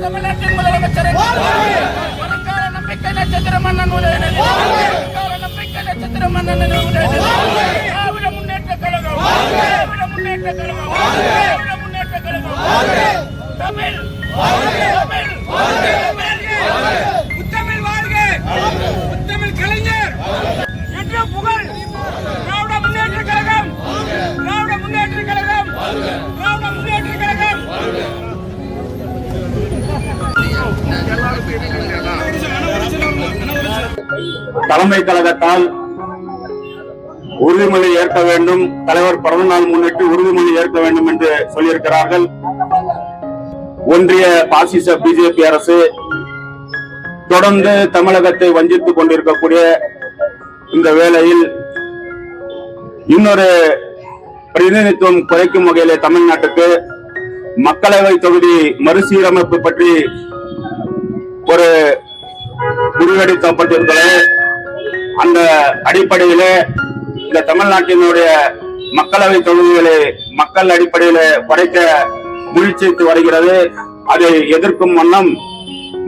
தமிழ்நாட்டின் முதலமைச்சரை நம்பிக்கை நட்சத்திர மன்னன் உதயநிதி வருங்கால நம்பிக்கை நட்சத்திர மன்னன் உதயநிதி திராவிட முன்னேற்ற கழகம் திராவிட முன்னேற்ற கழகம் திராவிட முன்னேற்ற கழகம் தமிழ் தமிழ் தமிழ் முத்தமிழ் வாழ்க முத்தமிழ் கலைஞர் என்ற புகழ் திராவிட முன்னேற்ற கழகம் திராவிட முன்னேற்ற கழகம் திராவிட முன்னேற்ற கழகம் தலைமை கழகத்தால் உறுதிமொழி ஏற்க வேண்டும். தலைவர் பிறந்த நாள் முன்னிட்டு உறுதிமொழி ஏற்க வேண்டும் என்று சொல்லியிருக்கிறார்கள். ஒன்றிய பாசிச பிஜேபி அரசு தொடர்ந்து தமிழகத்தை வஞ்சித்துக் கொண்டிருக்கக்கூடிய இந்த வேளையில் இன்னொரு பிரதிநிதித்துவம் குறைக்கும் வகையிலே தமிழ்நாட்டுக்கு மக்களவை தொகுதி மறுசீரமைப்பு பற்றி ஒரு முடிவெடுக்கப்பட்டிருக்கிறது அந்த அடிப்படையில இந்த தமிழ்நாட்டினுடைய மக்களவை தொகுதிகளை மக்கள் அடிப்படையில குறைக்க முயற்சித்து வருகிறது. அதை எதிர்க்கும் வண்ணம்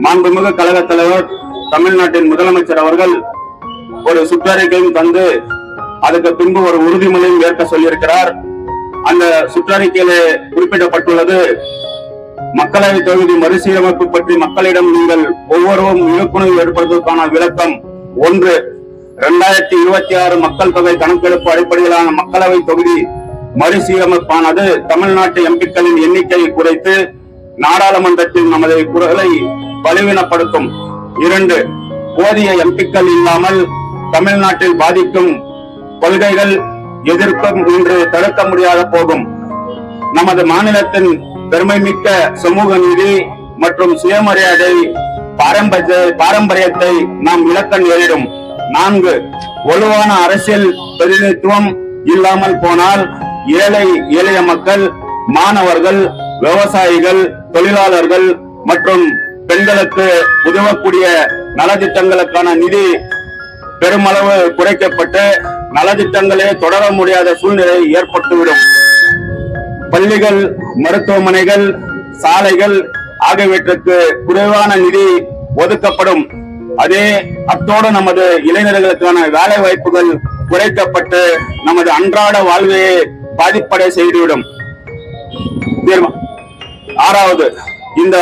மாண்புமிகு கழக தலைவர் தமிழ்நாட்டின் முதலமைச்சர் அவர்கள் ஒரு சுற்றறிக்கையும் தந்து அதுக்கு பின்பு ஒரு உறுதிமொழியும் ஏற்க சொல்லியிருக்கிறார். அந்த சுற்றறிக்கையில குறிப்பிடப்பட்டுள்ளது மக்களவை தொகுதி மறுசீரமைப்பு பற்றி மக்களிடம் நீங்கள் ஒவ்வொருவரும் விழிப்புணர்வு ஏற்படுத்துவதற்கான விளக்கம் ஒன்று. இரண்டாயிரத்தி இருபத்தி ஆறு மக்கள் தொகை கணக்கெடுப்பு அடிப்படையிலான மக்களவை தொகுதி மறுசீரமைப்பானது தமிழ்நாட்டு எம்பிக்களின் எண்ணிக்கையை குறைத்து நாடாளுமன்றத்தில் நமது குரலை பலவீனப்படுத்தும் இரண்டு போதிய எம்பிக்கள் இல்லாமல் தமிழ்நாட்டில் பாதிக்கும் கொள்கைகள் எதிர்க்கும் என்று தடுக்க முடியாத போகும். நமது மாநிலத்தின் பெருமைமிக்க சமூக நீதி மற்றும் சுயமரியாதை பாரம்பரிய பாரம்பரியத்தை நாம் இழக்க நேரிடும். நான்கு வலுவான அரசியல் பிரதிநிதித்துவம் இல்லாமல் போனால் ஏழை எளிய மக்கள் மாணவர்கள் விவசாயிகள் தொழிலாளர்கள் மற்றும் பெண்களுக்கு உதவக்கூடிய நலத்திட்டங்களுக்கான நிதி பெருமளவு குறைக்கப்பட்டு நலத்திட்டங்களே தொடர முடியாத சூழ்நிலை ஏற்பட்டுவிடும். பள்ளிகள் மருத்துவமனைகள் சாலைகள் ஆகியவற்றுக்கு குறைவான நிதி ஒதுக்கப்படும். அதே அத்தோடு நமது இளைஞர்களுக்கான வேலை வாய்ப்புகள் குறைக்கப்பட்டு நமது அன்றாட வாழ்வையே பாதிப்படை செய்துவிடும். ஆறாவது இந்த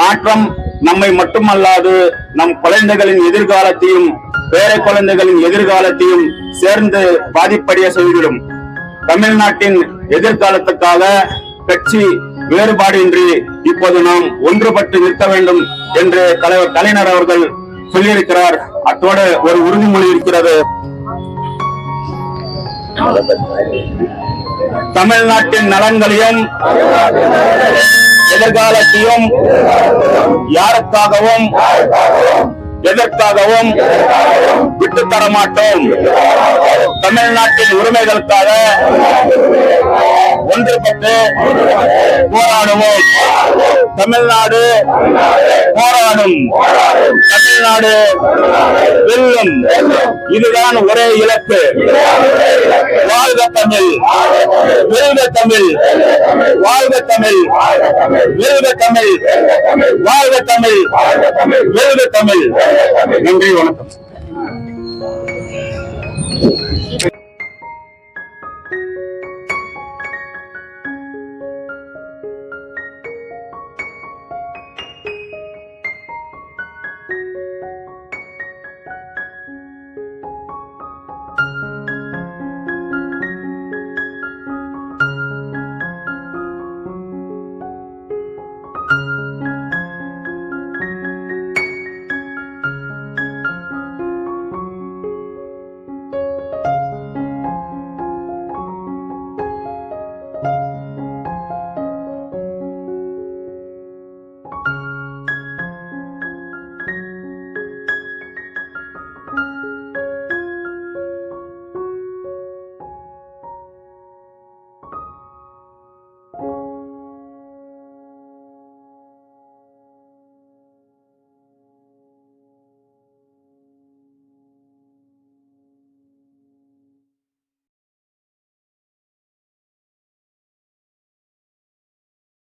மாற்றம் நம்மை மட்டுமல்லாது நம் குழந்தைகளின் எதிர்காலத்தையும் பேர குழந்தைகளின் எதிர்காலத்தையும் சேர்ந்து பாதிப்படைய செய்துவிடும். தமிழ்நாட்டின் எதிர்காலத்துக்காக கட்சி வேறுபாடின்றி இப்போது நாம் ஒன்றுபட்டு நிற்க வேண்டும் என்று தலைவர் கலைஞர் அவர்கள் சொல்லியிருக்கிறார். அத்தோடு ஒரு உறுதிமொழி இருக்கிறது. தமிழ்நாட்டின் நலன்களையும் எதிர்காலத்தையும் யாருக்காகவும் எதற்காகவும் விட்டு தர மாட்டோம். தமிழ்நாட்டின் உரிமைகளுக்காக ஒன்றுபட்டு போராடுவோம். தமிழ்நாடு போராடும். தமிழ்நாடு வெல்லும். இதுதான் ஒரே இலக்கு. வாழ்க தமிழ். வெல்க தமிழ். வாழ்க தமிழ். வெல்க தமிழ். வாழ்க தமிழ். வெல்க தமிழ். நன்றி வணக்கம்.